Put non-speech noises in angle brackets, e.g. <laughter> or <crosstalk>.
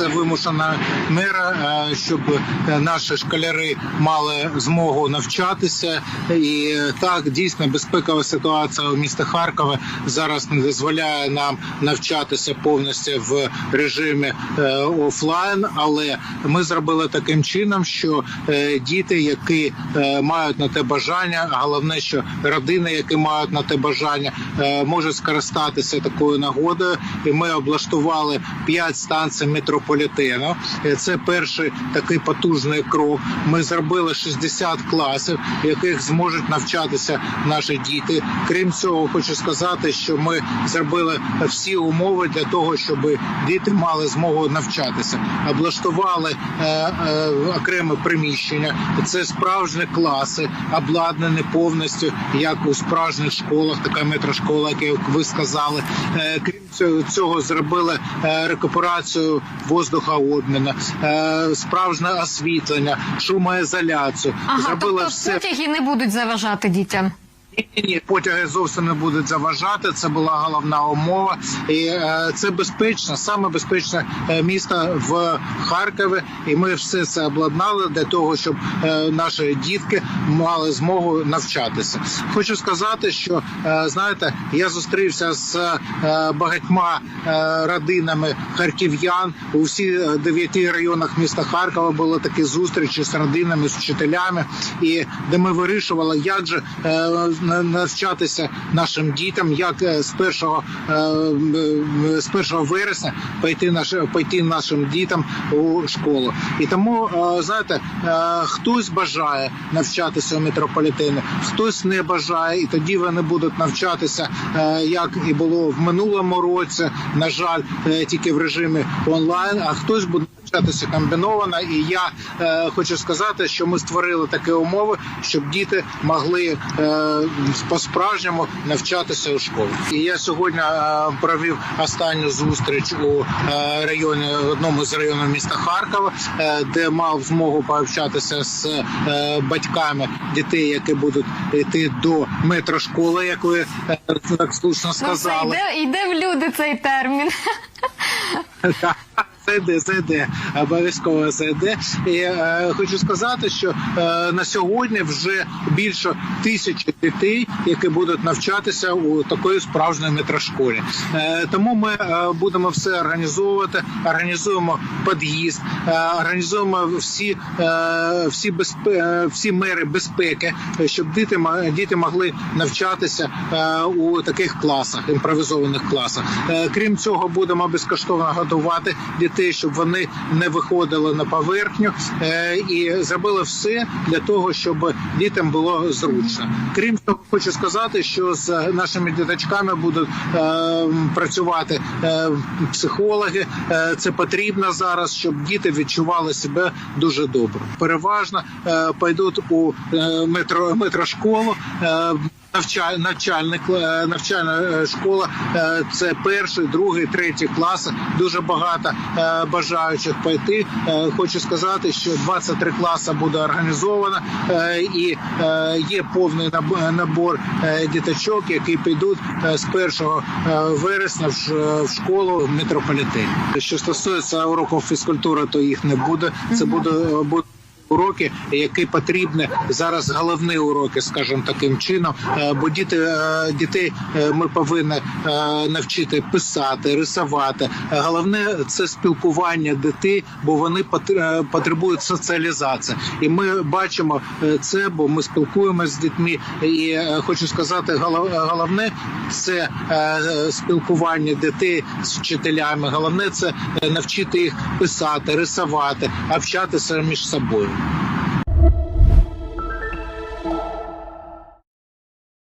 це вимушена мера, е, щоб е, наші школяри мали змогу навчатися. І е, так дійсно безпекова ситуація у місті Харкові зараз не дозволяє нам навчатися повністю в режимі офлайн, але ми зробили таким чином, що діти, які мають на те бажання, головне, що родини, які мають на те бажання, можуть скористатися такою нагодою. І ми облаштували 5 станцій метрополітену. Е, Це перший такий потужний крок. Ми зробили 60 класів, в яких зможуть навчатися наші діти. Крім цього, хочу сказати, що ми зробили всі умови для того, щоб діти мали змогу навчатися. Облаштували е, е, окреме приміщення. Це справжні класи, обладнані повністю, як у справжніх школах, така метрошкола, як ви сказали. Крім цього, зробили рекуперацію воздухообміну, е, справжнє освітлення, шумоізоляцію. Ага, Зробила тобто все. потяги не будуть заважати дітям. Ні, ні, потяги зовсім не будуть заважати. Це була головна умова, і е, це безпечно, саме безпечне е, місто в Харкові. І ми все це обладнали для того, щоб е, наші дітки мали змогу навчатися. Хочу сказати, що е, знаєте, я зустрівся з е, багатьма е, родинами харків'ян у всіх дев'яти районах міста Харкова. Були такі зустрічі з родинами, з вчителями, і де ми вирішували, як же е, навчатися нашим дітям, як е, з першого е, е, з першого вересня пойти наш пойти нашим дітям у школу. І тому знаєте, хтось бажає навчатися у метрополітені, хтось не бажає, і тоді вони будуть навчатися, як і було в минулому році. На жаль, тільки в режимі онлайн, а хтось буде навчатися комбіновано. І я е, хочу сказати, що ми створили такі умови, щоб діти могли е, по-справжньому навчатися у школі. І я сьогодні е, провів останню зустріч у е, районі одному з районів міста Харкова, е, де мав змогу пообщатися з е, батьками дітей, які будуть йти до метрошколи, як ви е, так слушно Ну, це сказали. йде, йде в люди цей термін. <laughs> Зайде, зайде, обов'язково зайде. І е, хочу сказати, що е, на сьогодні вже більше тисячі дітей, які будуть навчатися у такої справжньої метрошколі. Е, тому ми е, будемо все організовувати, організуємо під'їзд, е, організуємо всі, е, всі, безпе, е, всі мери безпеки, щоб діти, діти могли навчатися е, у таких класах, імпровізованих класах. Е, крім цього, будемо безкоштовно годувати дітей, щоб вони не виходили на поверхню, е, і зробили все для того, щоб дітям було зручно. Крім того, хочу сказати, що з нашими діточками будуть е, працювати е, психологи. Це потрібно зараз, щоб діти відчували себе дуже добре. Переважно пойдуть у метро метрошколу. Навчаль, навчальник, навчальна школа це перший, другий, третій класи. Дуже багато бажаючих пойти. Е, Хочу сказати, що 23 класи буде організовано е, і е, є повний наб- набор е, діточок, які підуть е, з 1 е, вересня в в школу в метрополітені. Що стосується уроків фізкультури, то їх не буде. Це буде буде уроки, які потрібні зараз головні уроки, скажімо таким чином. Е, Бо діти е, дітей е, ми повинні навчити писати, рисувати. Головне це спілкування дітей, бо вони пот- потребують соціалізації. І ми бачимо це, бо ми спілкуємося з дітьми. І хочу сказати, головне це спілкування дітей з вчителями. Головне це навчити їх писати, рисувати, общатися між собою.